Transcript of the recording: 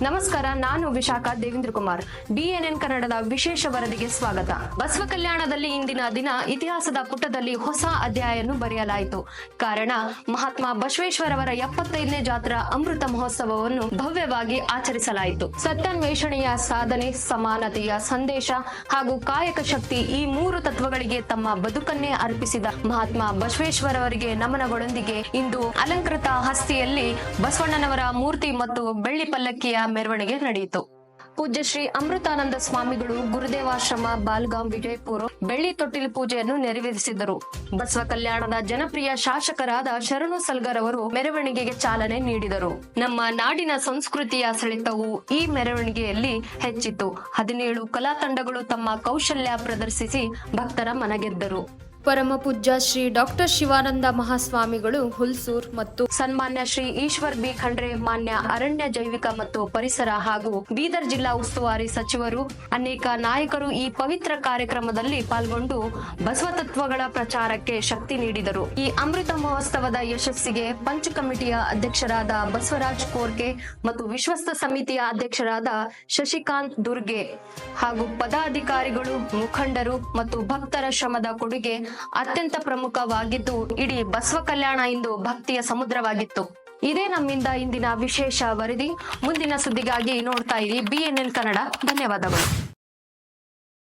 ನಾನು ವಿಶಾಖ ದೇವೇಂದ್ರ ಕುಮಾರ್. ಡಿಎನ್ಎನ್ ಕನ್ನಡದ ವಿಶೇಷ ವರದಿಗೆ ಸ್ವಾಗತ. ಬಸವ ಕಲ್ಯಾಣದಲ್ಲಿ ಇಂದಿನ ದಿನ ಇತಿಹಾಸದ ಪುಟದಲ್ಲಿ ಹೊಸ ಅಧ್ಯಾಯವನ್ನು ಬರೆಯಲಾಯಿತು. ಕಾರಣ, ಮಹಾತ್ಮ ಬಸವೇಶ್ವರವರ ಎಪ್ಪತ್ತೈದನೇ ಜಾತ್ರಾ ಅಮೃತ ಮಹೋತ್ಸವವನ್ನು ಭವ್ಯವಾಗಿ ಆಚರಿಸಲಾಯಿತು. ಸತ್ಯಾನ್ವೇಷಣೆಯ ಸಾಧನೆ, ಸಮಾನತೆಯ ಸಂದೇಶ ಹಾಗೂ ಕಾಯಕ ಶಕ್ತಿ ಈ ಮೂರು ತತ್ವಗಳಿಗೆ ತಮ್ಮ ಬದುಕನ್ನೇ ಅರ್ಪಿಸಿದ ಮಹಾತ್ಮ ಬಸವೇಶ್ವರವರಿಗೆ ನಮನಗಳೊಂದಿಗೆ ಇಂದು ಅಲಂಕೃತ ಹಸ್ತಿಯಲ್ಲಿ ಬಸವಣ್ಣನವರ ಮೂರ್ತಿ ಮತ್ತು ಬೆಳ್ಳಿ ಪಲ್ಲಕ್ಕಿಯ ಮೆರವಣಿಗೆ ನಡೆಯಿತು. ಪೂಜ್ಯ ಶ್ರೀ ಅಮೃತಾನಂದ ಸ್ವಾಮಿಗಳು ಗುರುದೇವಾಶ್ರಮ, ಬಾಲ್ಗಾಂ, ವಿಜಯಪುರ, ಬೆಳ್ಳಿ ತೊಟ್ಟಿಲು ಪೂಜೆಯನ್ನು ನೆರವೇರಿಸಿದರು. ಬಸವ ಕಲ್ಯಾಣದ ಜನಪ್ರಿಯ ಶಾಸಕರಾದ ಶರಣು ಸಲ್ಗರ್ ಅವರು ಮೆರವಣಿಗೆಗೆ ಚಾಲನೆ ನೀಡಿದರು. ನಮ್ಮ ನಾಡಿನ ಸಂಸ್ಕೃತಿಯ ಸೆಳೆತವು ಈ ಮೆರವಣಿಗೆಯಲ್ಲಿ ಹೆಚ್ಚಿತು ಹದಿನೇಳು ಕಲಾ ತಂಡಗಳು ತಮ್ಮ ಕೌಶಲ್ಯ ಪ್ರದರ್ಶಿಸಿ ಭಕ್ತರ ಮನಗೆದ್ದರು. ಪರಮ ಪೂಜ್ಯ ಶ್ರೀ ಡಾಕ್ಟರ್ ಶಿವಾನಂದ ಮಹಾಸ್ವಾಮಿಗಳು ಹುಲ್ಸೂರ್ ಮತ್ತು ಸನ್ಮಾನ್ಯ ಶ್ರೀ ಈಶ್ವರ್ ಬಿ ಖಂಡ್ರೆ, ಮಾನ್ಯ ಅರಣ್ಯ ಜೈವಿಕ ಮತ್ತು ಪರಿಸರ ಹಾಗೂ ಬೀದರ್ ಜಿಲ್ಲಾ ಉಸ್ತುವಾರಿ ಸಚಿವರು, ಅನೇಕ ನಾಯಕರು ಈ ಪವಿತ್ರ ಕಾರ್ಯಕ್ರಮದಲ್ಲಿ ಪಾಲ್ಗೊಂಡು ಬಸವ ತತ್ವಗಳ ಪ್ರಚಾರಕ್ಕೆ ಶಕ್ತಿ ನೀಡಿದರು. ಈ ಅಮೃತ ಮಹೋತ್ಸವದ ಯಶಸ್ಸಿಗೆ ಪಂಚ ಕಮಿಟಿಯ ಅಧ್ಯಕ್ಷರಾದ ಬಸವರಾಜ್ ಕೋರ್ಕೆ ಮತ್ತು ವಿಶ್ವಸ್ತ ಸಮಿತಿಯ ಅಧ್ಯಕ್ಷರಾದ ಶಶಿಕಾಂತ್ ದುರ್ಗೆ ಹಾಗೂ ಪದಾಧಿಕಾರಿಗಳು, ಮುಖಂಡರು ಮತ್ತು ಭಕ್ತರ ಶ್ರಮದ ಕೊಡುಗೆ ಅತ್ಯಂತ ಪ್ರಮುಖವಾಗಿದ್ದು ಇಡೀ ಬಸವ ಕಲ್ಯಾಣ ಇಂದು ಭಕ್ತಿಯ ಸಮುದ್ರವಾಗಿತ್ತು. ಇದೇ ನಮ್ಮಿಂದ ಇಂದಿನ ವಿಶೇಷ ವರದಿ. ಮುಂದಿನ ಸುದ್ದಿಗಾಗಿ ನೋಡ್ತಾ ಇರಿ ಬಿಎನ್ಎನ್ ಕನ್ನಡ ಧನ್ಯವಾದಗಳು.